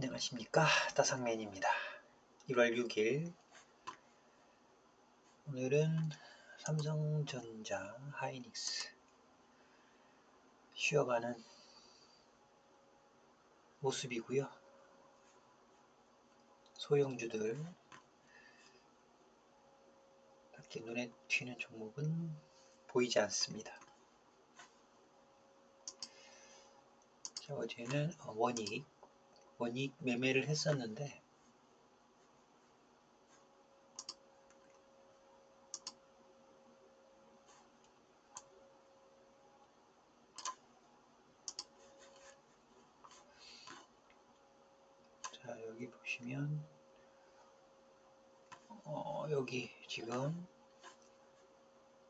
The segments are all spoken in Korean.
안녕하십니까. 따상맨입니다. 1월 6일. 오늘은 삼성전자 하이닉스 쉬어가는 모습이고요. 소형주들 딱히 눈에 튀는 종목은 보이지 않습니다. 자, 어제는 원익 원익 매매를 했었는데 자 여기 보시면 어, 여기 지금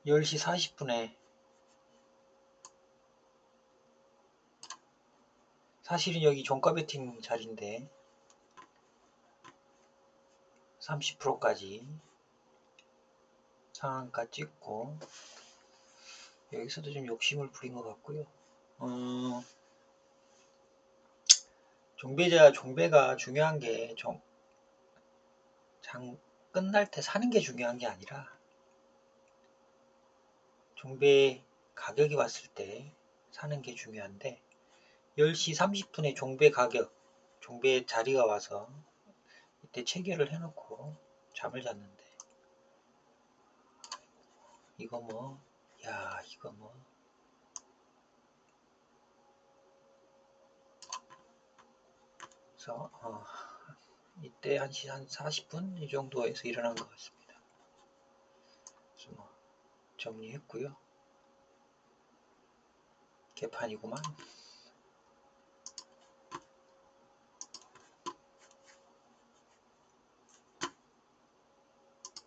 10시 40분에 사실은 여기 종가 베팅 자리인데 30%까지 상한가 찍고 여기서도 좀 욕심을 부린 것 같고요. 어, 종배자 종배가 중요한 게 좀 장 끝날 때 사는 게 중요한 게 아니라 종배 가격이 왔을 때 사는 게 중요한데 10시 30분에 종배 가격, 종배 자리가 와서 이때 체결을 해놓고 잠을 잤는데 이거 뭐, 야, 이거 뭐. 그래서, 어, 이때 1시 한 40분 이 정도에서 일어난 것 같습니다. 그래서 뭐, 정리했고요. 개판이구만.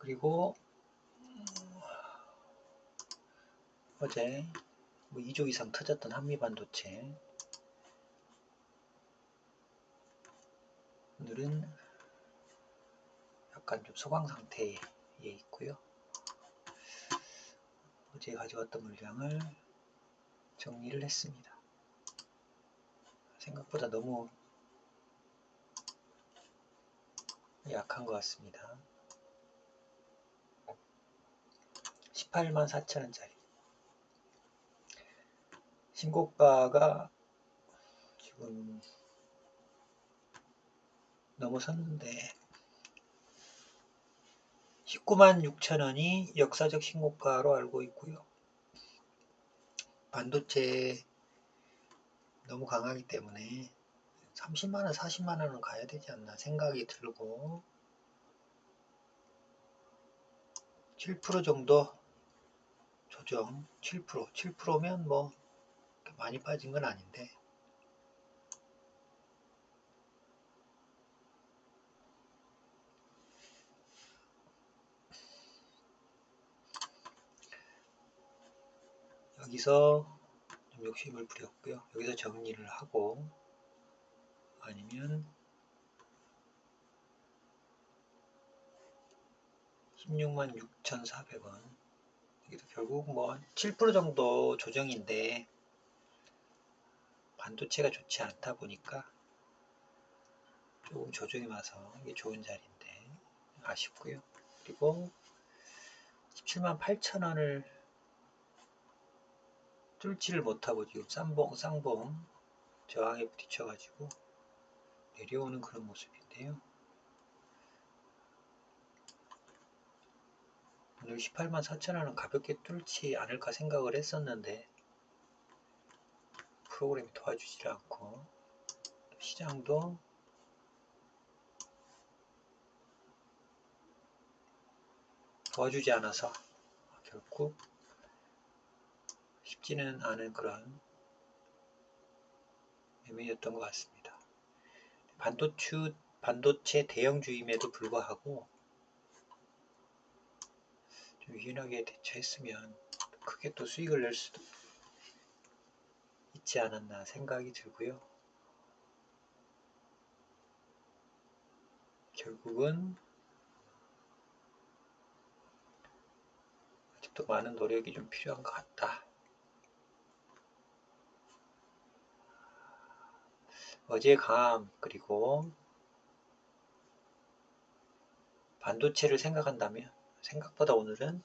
그리고 어제 뭐 2조 이상 터졌던 한미반도체 오늘은 약간 좀 소강 상태에 있고요. 어제 가져왔던 물량을 정리를 했습니다. 생각보다 너무 약한 것 같습니다. 18만 4천원짜리. 신고가가 지금 넘어섰는데 19만 6천원이 역사적 신고가로 알고 있고요. 반도체 너무 강하기 때문에 30만원 40만원은 가야 되지 않나 생각이 들고 7% 정도 조정 7% 7%면 뭐 많이 빠진 건 아닌데. 여기서 좀 욕심을 부렸고요. 여기서 정리를 하고 아니면 16만 6,400원 여기도 결국 뭐 7% 정도 조정인데 반도체가 좋지 않다 보니까 조금 조정이 와서 이게 좋은 자리인데 아쉽고요. 그리고 17만 8천 원을 뚫지를 못하고 지금 쌍봉 쌍봉 저항에 부딪혀가지고 내려오는 그런 모습인데요. 오늘 18만 4천원은 가볍게 뚫지 않을까 생각을 했었는데 프로그램이 도와주지 않고 시장도 도와주지 않아서 결국 쉽지는 않은 그런 매매였던 것 같습니다. 반도체, 반도체 대형주임에도 불구하고 좀 유연하게 대처했으면 크게 또 수익을 낼 수도 있지 않았나 생각이 들고요. 결국은 아직도 많은 노력이 좀 필요한 것 같다. 어제 감 그리고 반도체를 생각한다면 생각보다 오늘은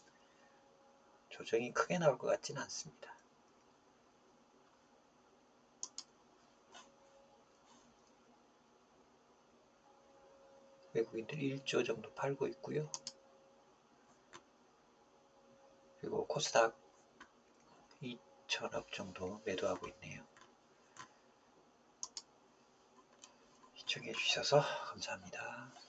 조정이 크게 나올 것 같지는 않습니다. 외국인들 1조 정도 팔고 있고요. 그리고 코스닥 2천억 정도 매도하고 있네요. 시청해 주셔서 감사합니다.